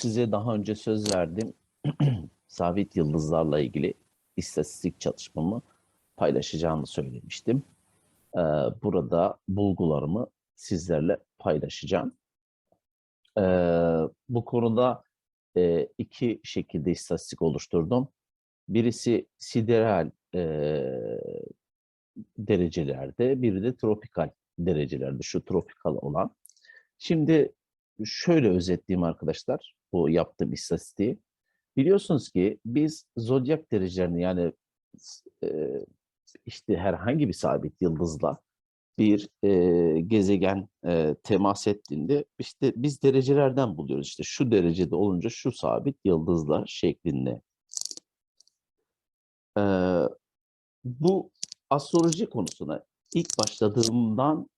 Size daha önce söz verdim. Sabit yıldızlarla ilgili istatistik çalışmamı paylaşacağımı söylemiştim. Ee, burada bulgularımı sizlerle paylaşacağım. Ee, bu konuda e, iki şekilde istatistik oluşturdum. Birisi sideral e, derecelerde, biri de tropikal derecelerde, şu tropikal olan. Şimdi şöyle özetleyeyim arkadaşlar bu yaptığım istatistiği. Biliyorsunuz ki biz zodyak derecelerini yani e, işte herhangi bir sabit yıldızla bir e, gezegen e, temas ettiğinde işte biz derecelerden buluyoruz. İşte şu derecede olunca şu sabit yıldızla şeklinde. Bu astroloji konusuna ilk başladığımdan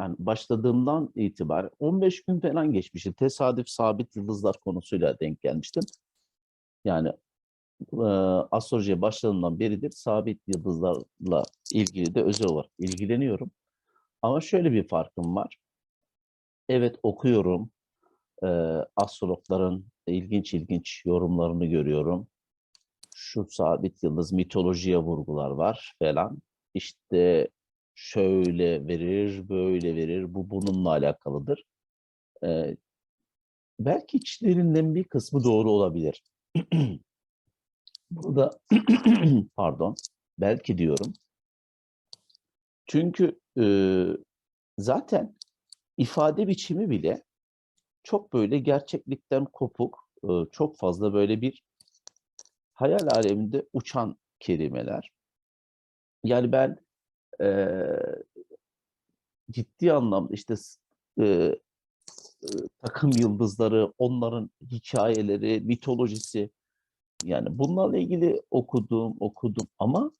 yani başladığımdan itibaren 15 gün falan geçmişti. Tesadüf sabit yıldızlar konusuyla denk gelmiştim. Yani e, astrolojiye başladığımdan beridir sabit yıldızlarla ilgili de özel olarak ilgileniyorum. Ama şöyle bir farkım var. Evet okuyorum. E, astrologların ilginç ilginç yorumlarını görüyorum. Şu sabit yıldız mitolojiye vurgular var falan. İşte şöyle verir, böyle verir, bu bununla alakalıdır. Ee, belki içlerinden bir kısmı doğru olabilir. Burada, pardon, belki diyorum. Çünkü e, zaten ifade biçimi bile çok böyle gerçeklikten kopuk, e, çok fazla böyle bir hayal aleminde uçan kelimeler. Yani ben e, ciddi anlamda işte e, takım yıldızları, onların hikayeleri, mitolojisi yani bunlarla ilgili okudum, okudum ama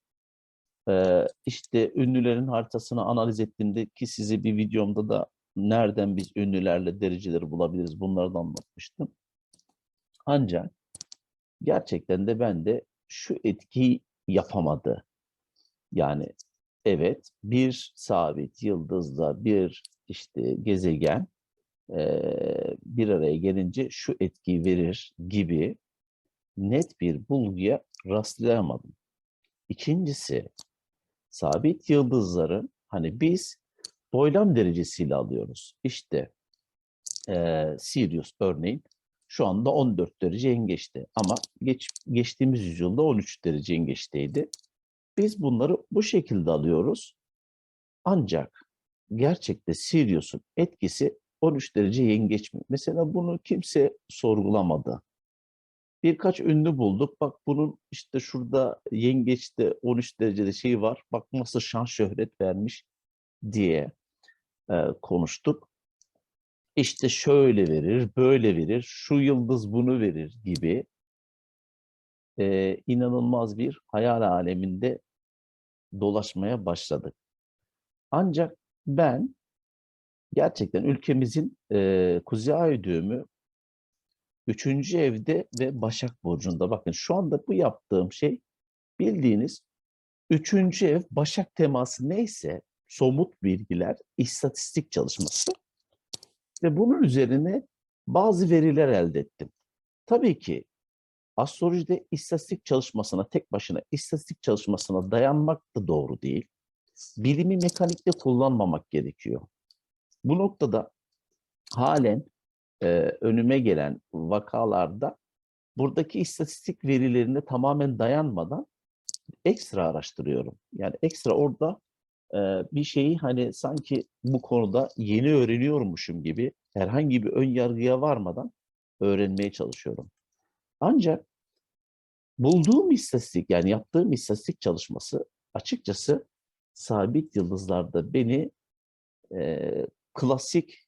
e, işte ünlülerin haritasını analiz ettiğimde ki size bir videomda da nereden biz ünlülerle dereceleri bulabiliriz bunları da anlatmıştım. Ancak gerçekten de ben de şu etkiyi yapamadı. Yani evet bir sabit yıldızla bir işte gezegen e, bir araya gelince şu etkiyi verir gibi net bir bulguya rastlayamadım. İkincisi sabit yıldızların hani biz boylam derecesiyle alıyoruz. İşte e, Sirius örneğin şu anda 14 derece yengeçte ama geç, geçtiğimiz yüzyılda 13 derece yengeçteydi. Biz bunları bu şekilde alıyoruz. Ancak gerçekte Sirius'un etkisi 13 derece yengeç mi? Mesela bunu kimse sorgulamadı. Birkaç ünlü bulduk. Bak bunun işte şurada yengeçte 13 derecede şey var. Bak nasıl şan şöhret vermiş diye e, konuştuk. İşte şöyle verir, böyle verir, şu yıldız bunu verir gibi e, inanılmaz bir hayal aleminde dolaşmaya başladık. Ancak ben gerçekten ülkemizin e, Kuzey Ay düğümü 3. evde ve Başak Burcu'nda. Bakın şu anda bu yaptığım şey bildiğiniz 3. ev Başak teması neyse somut bilgiler, istatistik çalışması ve bunun üzerine bazı veriler elde ettim. Tabii ki astrolojide istatistik çalışmasına, tek başına istatistik çalışmasına dayanmak da doğru değil. Bilimi mekanikte kullanmamak gerekiyor. Bu noktada halen e, önüme gelen vakalarda buradaki istatistik verilerine tamamen dayanmadan ekstra araştırıyorum. Yani ekstra orada e, bir şeyi hani sanki bu konuda yeni öğreniyormuşum gibi herhangi bir ön yargıya varmadan öğrenmeye çalışıyorum. Ancak bulduğum istatistik yani yaptığım istatistik çalışması açıkçası sabit yıldızlarda beni e, klasik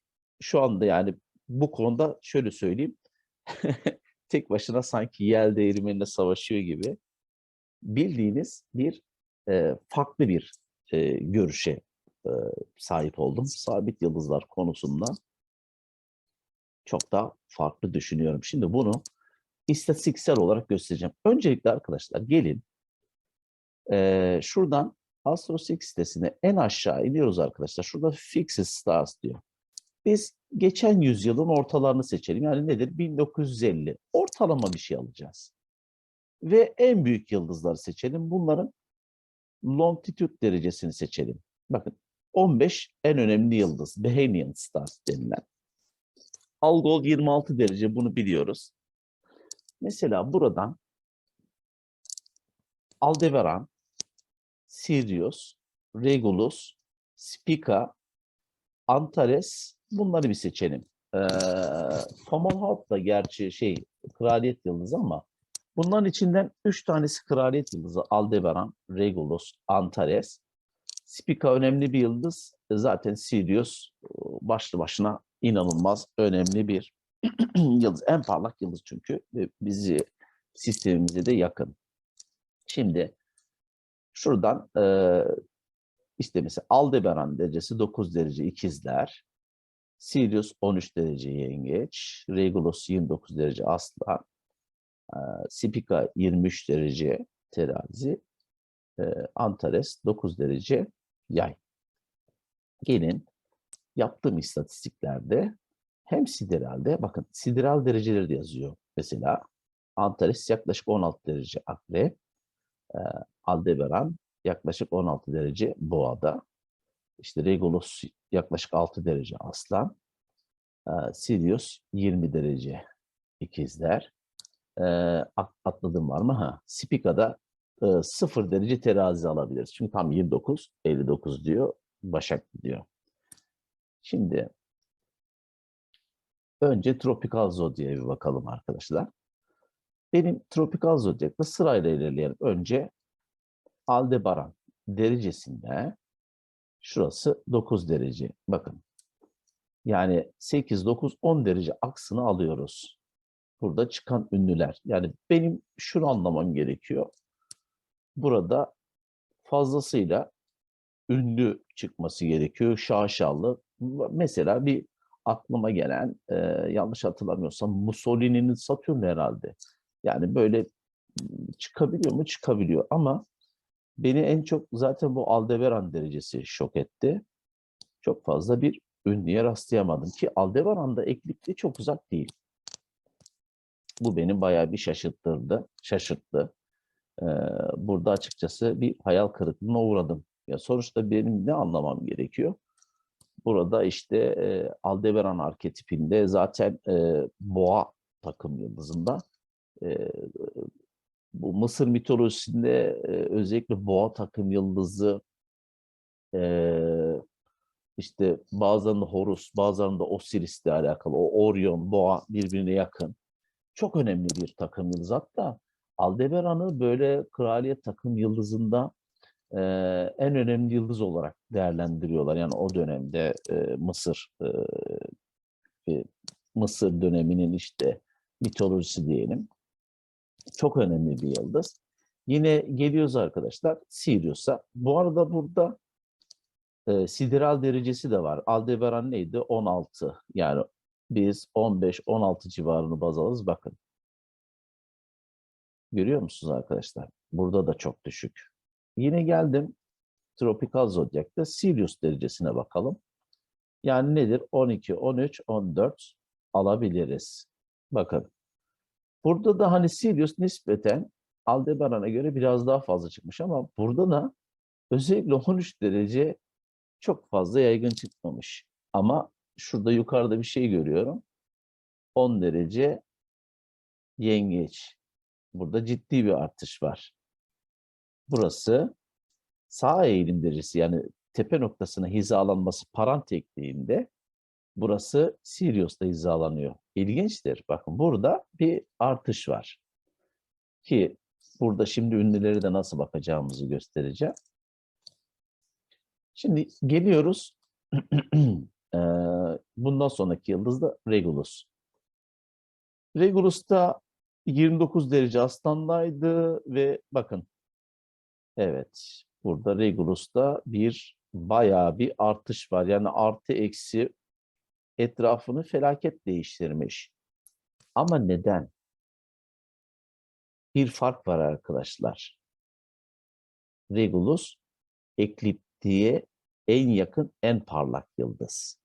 şu anda yani bu konuda şöyle söyleyeyim tek başına sanki yel değirmenine savaşıyor gibi bildiğiniz bir e, farklı bir e, görüşe e, sahip oldum. Sabit yıldızlar konusunda çok daha farklı düşünüyorum. Şimdi bunu istatistiksel olarak göstereceğim. Öncelikle arkadaşlar gelin e, şuradan Astro6 sitesine en aşağı iniyoruz arkadaşlar. Şurada Fixed Stars diyor. Biz geçen yüzyılın ortalarını seçelim. Yani nedir? 1950. Ortalama bir şey alacağız. Ve en büyük yıldızları seçelim. Bunların longitude derecesini seçelim. Bakın 15 en önemli yıldız. Behanian stars denilen. Algol 26 derece bunu biliyoruz. Mesela buradan Aldebaran, Sirius, Regulus, Spica, Antares bunları bir seçelim. Ee, da gerçi şey kraliyet yıldızı ama bunların içinden üç tanesi kraliyet yıldızı. Aldebaran, Regulus, Antares. Spica önemli bir yıldız. E, Zaten Sirius e, başlı başına inanılmaz önemli bir yıldız. En parlak yıldız çünkü bizi sistemimize de yakın. Şimdi şuradan e, işte mesela Aldebaran derecesi 9 derece ikizler. Sirius 13 derece yengeç. Regulus 29 derece aslan. e, Spica 23 derece terazi. e, Antares 9 derece yay. Gelin yaptığım istatistiklerde hem sideralde bakın sideral dereceleri de yazıyor. Mesela Antares yaklaşık 16 derece akrep. e, Aldebaran yaklaşık 16 derece boğada. İşte Regulus yaklaşık 6 derece aslan. E, Sirius 20 derece ikizler. E, at- atladığım var mı? Ha, Spica'da e, 0 derece terazi alabiliriz. Çünkü tam 29, 59 diyor. Başak diyor. Şimdi önce tropikal zodyaya bir bakalım arkadaşlar. Benim tropikal zodyakta sırayla ilerleyelim. Önce Aldebaran derecesinde şurası 9 derece. Bakın. Yani 8, 9, 10 derece aksını alıyoruz. Burada çıkan ünlüler. Yani benim şunu anlamam gerekiyor. Burada fazlasıyla ünlü çıkması gerekiyor. Şaşalı. Mesela bir aklıma gelen, e, yanlış hatırlamıyorsam Mussolini'nin Satürn herhalde. Yani böyle çıkabiliyor mu? Çıkabiliyor ama beni en çok zaten bu Aldebaran derecesi şok etti. Çok fazla bir ünlüye rastlayamadım ki Aldebaran da eklikli çok uzak değil. Bu beni bayağı bir şaşırttırdı, şaşırttı. Ee, burada açıkçası bir hayal kırıklığına uğradım. Ya sonuçta benim ne anlamam gerekiyor? Burada işte e, Aldebaran arketipinde zaten e, boğa takım yıldızında e, bu Mısır mitolojisinde e, özellikle boğa takım yıldızı e, işte bazen de Horus, bazen de Osiris ile alakalı. O Orion, boğa birbirine yakın. Çok önemli bir takım yıldızı. Hatta Aldebaran'ı böyle kraliyet takım yıldızında e, en önemli yıldız olarak değerlendiriyorlar. Yani o dönemde e, Mısır e, Mısır döneminin işte mitolojisi diyelim. Çok önemli bir yıldız. Yine geliyoruz arkadaşlar Sirius'a. Bu arada burada e, sideral derecesi de var. Aldebaran neydi? 16. Yani biz 15-16 civarını baz alırız. Bakın. Görüyor musunuz arkadaşlar? Burada da çok düşük. Yine geldim tropikal zodyakta Sirius derecesine bakalım. Yani nedir? 12, 13, 14 alabiliriz. Bakın. Burada da hani Sirius nispeten Aldebaran'a göre biraz daha fazla çıkmış ama burada da özellikle 13 derece çok fazla yaygın çıkmamış. Ama şurada yukarıda bir şey görüyorum. 10 derece yengeç. Burada ciddi bir artış var. Burası sağ eğilim derecesi yani tepe noktasına hizalanması parant ekliğinde burası Sirius'ta hizalanıyor. İlginçtir. Bakın burada bir artış var. Ki burada şimdi ünlüleri de nasıl bakacağımızı göstereceğim. Şimdi geliyoruz. Bundan sonraki yıldız da Regulus. Regulus da 29 derece aslandaydı ve bakın evet burada Regulus'ta bir bayağı bir artış var. Yani artı eksi etrafını felaket değiştirmiş. Ama neden? Bir fark var arkadaşlar. Regulus ekliptiğe en yakın, en parlak yıldız.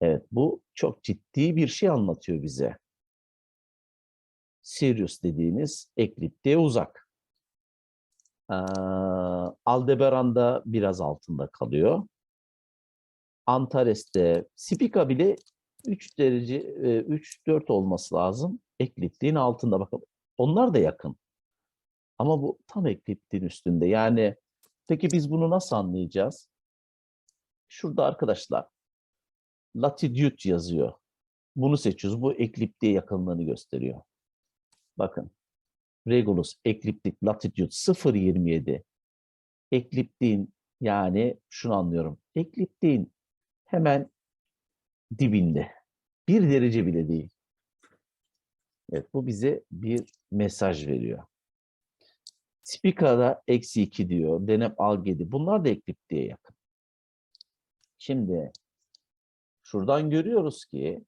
Evet, bu çok ciddi bir şey anlatıyor bize. Sirius dediğimiz ekliptiğe uzak. Ee, Aldebaran da biraz altında kalıyor. Antares'te, Spica bile 3 derece, 3-4 olması lazım. Ekliptiğin altında bakın. Onlar da yakın. Ama bu tam ekliptiğin üstünde. Yani peki biz bunu nasıl anlayacağız? Şurada arkadaşlar latitude yazıyor. Bunu seçiyoruz. Bu ekliptiğe yakınlığını gösteriyor. Bakın. Regulus, ekliptik, latitude 0.27. Ekliptiğin yani şunu anlıyorum. Ekliptiğin hemen dibinde. Bir derece bile değil. Evet bu bize bir mesaj veriyor. Spica'da eksi 2 diyor. Deneb Algedi. Bunlar da ekliptiğe yakın. Şimdi şuradan görüyoruz ki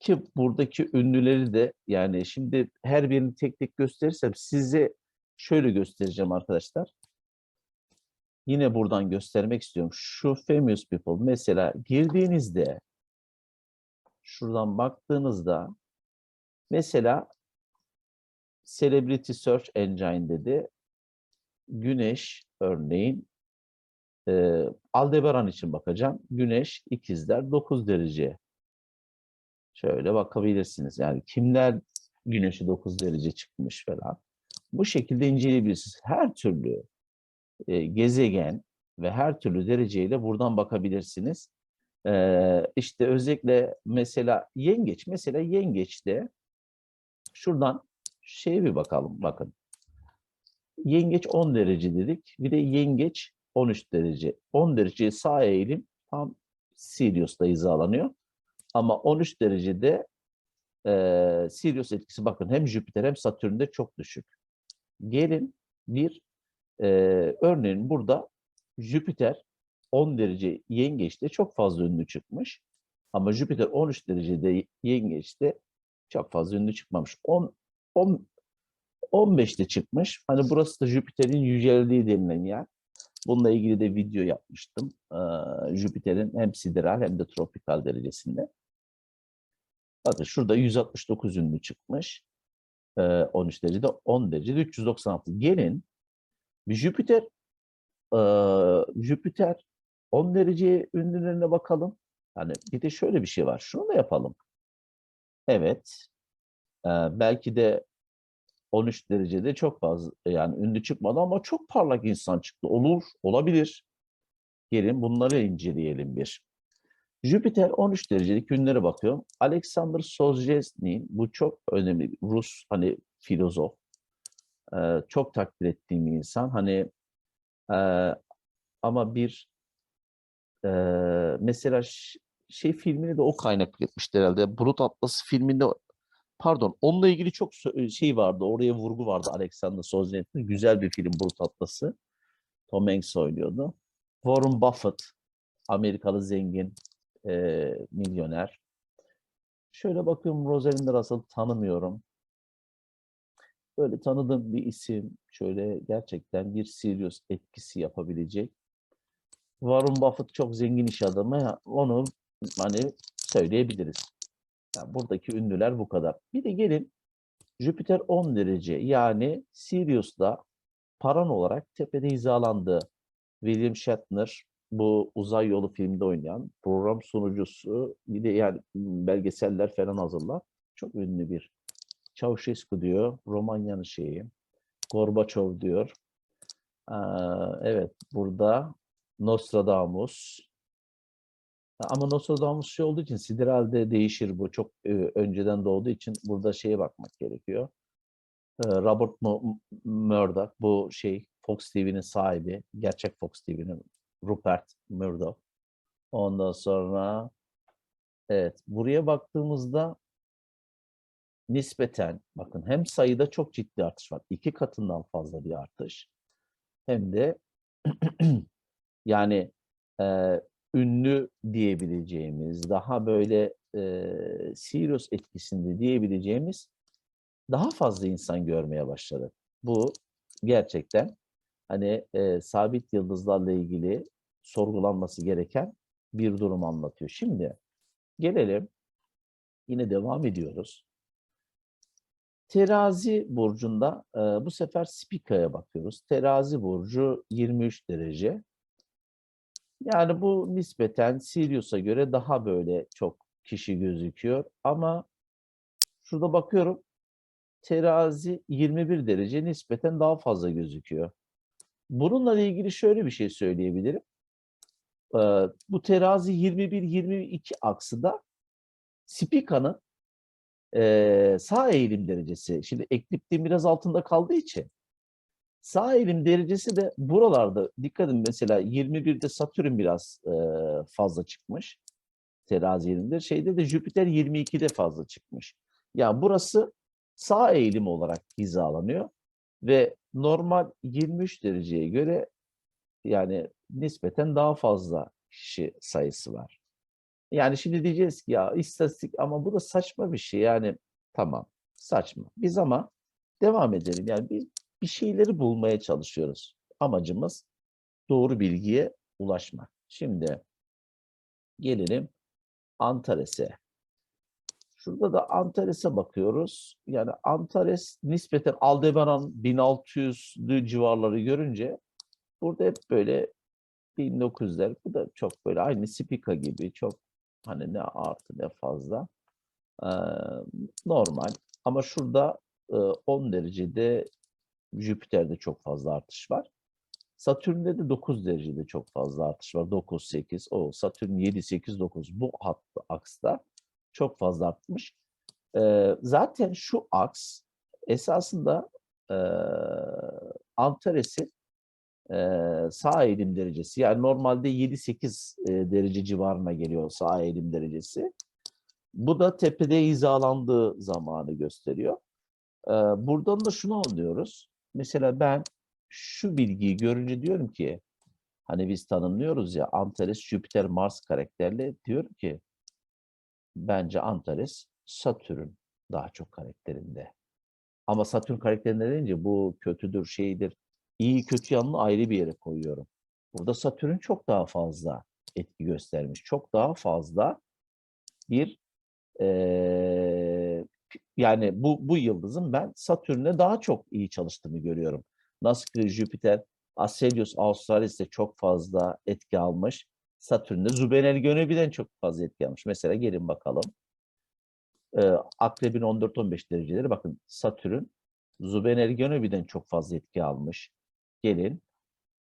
ki buradaki ünlüleri de yani şimdi her birini tek tek gösterirsem size şöyle göstereceğim arkadaşlar. Yine buradan göstermek istiyorum. Şu famous people mesela girdiğinizde şuradan baktığınızda mesela celebrity search engine dedi. Güneş örneğin e, Aldebaran için bakacağım. Güneş ikizler 9 derece. Şöyle bakabilirsiniz. Yani kimler güneşi 9 derece çıkmış falan. Bu şekilde inceleyebilirsiniz. Her türlü e, gezegen ve her türlü dereceyle buradan bakabilirsiniz. E, işte özellikle mesela yengeç. Mesela yengeçte şuradan şeye bir bakalım. Bakın. Yengeç 10 derece dedik. Bir de yengeç 13 derece. 10 derece sağ eğilim tam Sirius'ta hizalanıyor. Ama 13 derecede e, Sirius etkisi bakın hem Jüpiter hem Satürn'de çok düşük. Gelin bir e, örneğin burada Jüpiter 10 derece yengeçte çok fazla ünlü çıkmış. Ama Jüpiter 13 derecede yengeçte çok fazla ünlü çıkmamış. 10, 10 15'te çıkmış. Hani burası da Jüpiter'in yüceldiği denilen yer. Bununla ilgili de video yapmıştım. Ee, Jüpiter'in hem sideral hem de tropikal derecesinde. Bakın şurada 169 ünlü çıkmış. Ee, 13 derecede 10 derecede 396. Gelin Jüpiter e, Jüpiter 10 derece ünlülerine bakalım. Yani bir de şöyle bir şey var. Şunu da yapalım. Evet. Ee, belki de 13 derecede çok fazla yani ünlü çıkmadı ama çok parlak insan çıktı. Olur, olabilir. Gelin bunları inceleyelim bir. Jüpiter 13 derecelik ünlere bakıyorum. Alexander Solzhenitsyn bu çok önemli Rus hani filozof. Ee, çok takdir ettiğim insan. Hani e, ama bir e, mesela şey filmini de o kaynak etmişti herhalde. Brut Atlas filminde pardon onunla ilgili çok şey vardı. Oraya vurgu vardı Alexander Solzhenitsyn. Güzel bir film Brut Atlas'ı. Tom Hanks oynuyordu. Warren Buffett Amerikalı zengin e, milyoner. Şöyle bakıyorum Rosalind Russell tanımıyorum. Böyle tanıdığım bir isim. Şöyle gerçekten bir Sirius etkisi yapabilecek. Warren Buffett çok zengin iş adamı. Onu hani söyleyebiliriz. Yani buradaki ünlüler bu kadar. Bir de gelin Jüpiter 10 derece yani Sirius'da paran olarak tepede hizalandı. William Shatner bu uzay yolu filmde oynayan program sunucusu bir de yani belgeseller falan hazırlar. Çok ünlü bir. Ceausescu diyor. Romanya'nın şeyi. Gorbaçov diyor. Ee, evet burada Nostradamus. Ama Nostradamus şey olduğu için sideralde değişir bu. Çok e, önceden doğduğu için burada şeye bakmak gerekiyor. Ee, Robert Murdoch bu şey Fox TV'nin sahibi. Gerçek Fox TV'nin Rupert Murdoch. Ondan sonra evet buraya baktığımızda nispeten bakın hem sayıda çok ciddi artış var. iki katından fazla bir artış. Hem de yani e, ünlü diyebileceğimiz, daha böyle e, Sirius etkisinde diyebileceğimiz daha fazla insan görmeye başladı. Bu gerçekten hani e, sabit yıldızlarla ilgili sorgulanması gereken bir durum anlatıyor. Şimdi Gelelim. Yine devam ediyoruz. Terazi burcunda e, bu sefer Spika'ya bakıyoruz. Terazi burcu 23 derece. Yani bu nispeten Sirius'a göre daha böyle çok kişi gözüküyor. Ama şurada bakıyorum terazi 21 derece nispeten daha fazla gözüküyor. Bununla ilgili şöyle bir şey söyleyebilirim. Bu terazi 21-22 aksında Spika'nın eee, sağ eğilim derecesi. Şimdi ekliptiğin biraz altında kaldığı için sağ eğilim derecesi de buralarda dikkat edin mesela 21'de Satürn biraz eee, fazla çıkmış. Terazi eğilimde. Şeyde de Jüpiter 22'de fazla çıkmış. Yani burası sağ eğilim olarak hizalanıyor ve normal 23 dereceye göre yani nispeten daha fazla kişi sayısı var. Yani şimdi diyeceğiz ki ya istatistik ama bu da saçma bir şey. Yani tamam saçma. Biz ama devam edelim. Yani biz bir şeyleri bulmaya çalışıyoruz. Amacımız doğru bilgiye ulaşmak. Şimdi gelelim Antares'e. Şurada da Antares'e bakıyoruz. Yani Antares nispeten Aldebaran 1600'lü civarları görünce burada hep böyle 1900'ler. Bu da çok böyle aynı Spika gibi çok hani ne artı ne fazla. Ee, normal. Ama şurada e, 10 derecede Jüpiter'de çok fazla artış var. Satürn'de de 9 derecede çok fazla artış var. 9, 8, o Satürn 7, 8, 9 bu hat, aksta çok fazla artmış. Ee, zaten şu aks esasında e, Antares'in e, sağ eğilim derecesi. Yani normalde 7-8 e, derece civarına geliyor sağ eğilim derecesi. Bu da tepede hizalandığı zamanı gösteriyor. Ee, buradan da şunu anlıyoruz. Mesela ben şu bilgiyi görünce diyorum ki hani biz tanımlıyoruz ya Antares, Jüpiter, Mars karakterli diyorum ki bence Antares Satürn daha çok karakterinde. Ama Satürn karakterinde deyince bu kötüdür, şeydir. İyi kötü yanını ayrı bir yere koyuyorum. Burada Satürn çok daha fazla etki göstermiş. Çok daha fazla bir eee, yani bu bu yıldızın ben Satürn'le daha çok iyi çalıştığını görüyorum. Nasıl Jüpiter Aselius Australis'te çok fazla etki almış. Satürn'de Zubenel Gönebi'den çok fazla etki almış. Mesela gelin bakalım. Ee, Akrebin 14-15 dereceleri bakın Satürn Zubenel Gönebi'den çok fazla etki almış. Gelin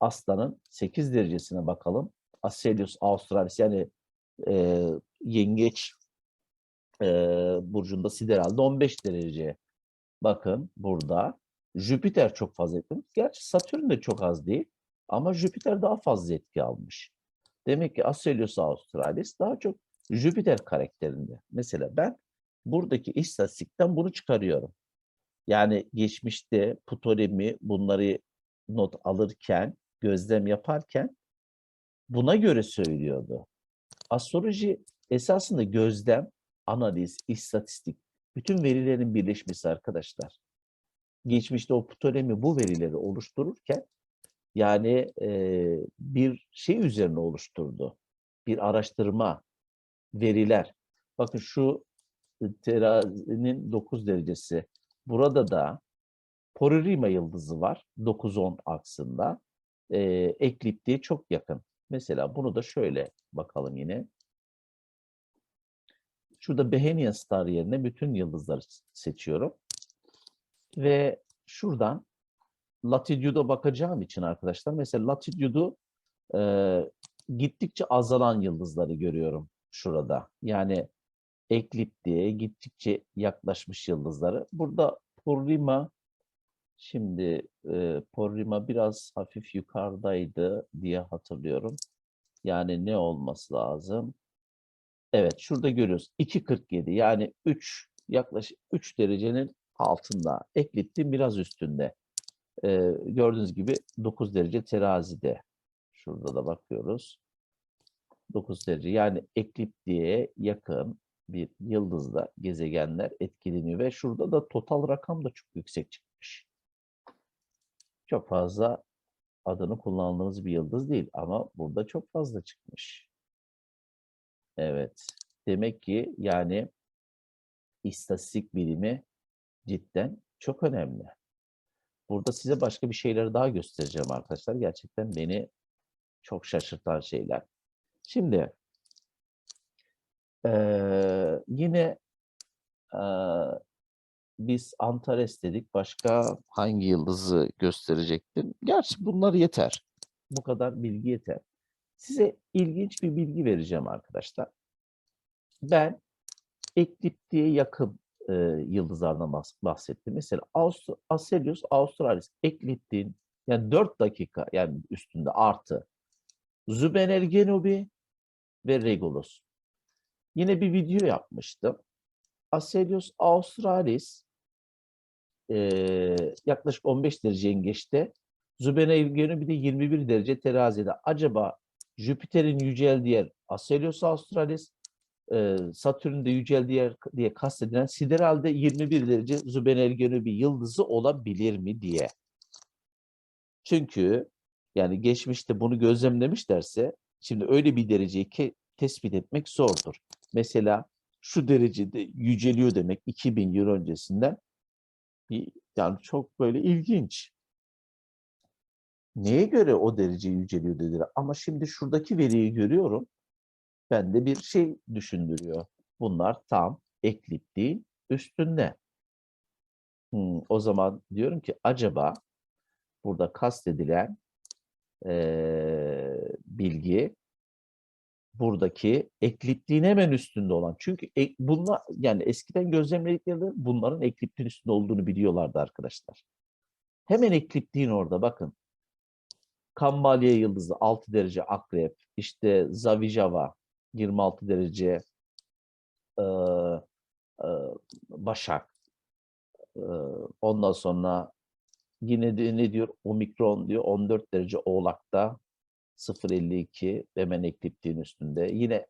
Aslan'ın 8 derecesine bakalım. Aselius Australis yani e, yengeç e, burcunda Sideral'de 15 derece. Bakın burada Jüpiter çok fazla etki. Gerçi Satürn de çok az değil ama Jüpiter daha fazla etki almış. Demek ki Aselius Australis daha çok Jüpiter karakterinde. Mesela ben buradaki istatistikten bunu çıkarıyorum. Yani geçmişte Ptolemy bunları not alırken, gözlem yaparken buna göre söylüyordu. Astroloji esasında gözlem, analiz, istatistik, bütün verilerin birleşmesi arkadaşlar. Geçmişte o Ptolemy bu verileri oluştururken yani e, bir şey üzerine oluşturdu. Bir araştırma, veriler. Bakın şu terazinin 9 derecesi. Burada da Poririma yıldızı var. 9-10 aksında. E, ekliptiğe çok yakın. Mesela bunu da şöyle bakalım yine. Şurada Behenian Star yerine bütün yıldızları seçiyorum. Ve şuradan Latitude'a bakacağım için arkadaşlar. Mesela Latitude'u e, gittikçe azalan yıldızları görüyorum şurada. Yani ekliptiğe gittikçe yaklaşmış yıldızları. Burada Purrima şimdi e, Purrima biraz hafif yukarıdaydı diye hatırlıyorum. Yani ne olması lazım? Evet şurada görüyoruz. 2.47 yani 3 yaklaşık 3 derecenin altında. Ekliptiğin biraz üstünde. Ee, gördüğünüz gibi 9 derece terazide. Şurada da bakıyoruz. 9 derece yani ekliptiğe yakın bir yıldızda gezegenler etkileniyor ve şurada da total rakam da çok yüksek çıkmış. Çok fazla adını kullandığımız bir yıldız değil ama burada çok fazla çıkmış. Evet. Demek ki yani istatistik bilimi cidden çok önemli. Burada size başka bir şeyler daha göstereceğim arkadaşlar. Gerçekten beni çok şaşırtan şeyler. Şimdi eee, yine eee, biz Antares dedik. Başka hangi yıldızı gösterecektim? Gerçi bunlar yeter. Bu kadar bilgi yeter. Size ilginç bir bilgi vereceğim arkadaşlar. Ben ekliptiğe yakın e, yıldızlardan bahs- bahsettim. Mesela Aust Aselius Australis ekliptiğin yani 4 dakika yani üstünde artı Zübener Genubi ve Regulus. Yine bir video yapmıştım. Aselius Australis eee, yaklaşık 15 derece yengeçte. Zübener Genubi de 21 derece terazide. Acaba Jüpiter'in yüceldiği yer Aselius Australis, e, Satürn'de yüceldiği yer diye kastedilen sideralde 21 derece Zübener Genubi yıldızı olabilir mi diye. Çünkü yani geçmişte bunu gözlemlemişlerse şimdi öyle bir dereceyi ke- tespit etmek zordur. Mesela şu derecede yüceliyor demek 2000 yıl öncesinden bir- yani çok böyle ilginç. Neye göre o derece yüceliyor dediler. Ama şimdi şuradaki veriyi görüyorum. Bende bir şey düşündürüyor. Bunlar tam ekliptiğin üstünde. Hmm, o zaman diyorum ki acaba burada kastedilen eee, bilgi buradaki ekliptiğin hemen üstünde olan. Çünkü ek, bunlar yani eskiden gözlemledikleri bunların ekliptiğin üstünde olduğunu biliyorlardı arkadaşlar. Hemen ekliptiğin orada bakın. Kambalya yıldızı 6 derece akrep, işte Zavijava 26 derece eee, eee, Başak. Eee, ondan sonra yine de ne diyor? Omikron diyor 14 derece Oğlak'ta 0.52 hemen ekliptiğin üstünde. Yine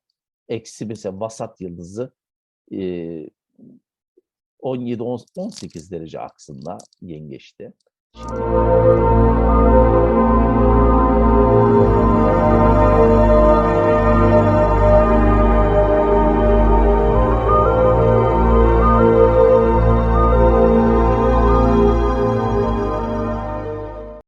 eksi mesela Vasat yıldızı eee 17 18 derece aksında yengeçte. Şimdi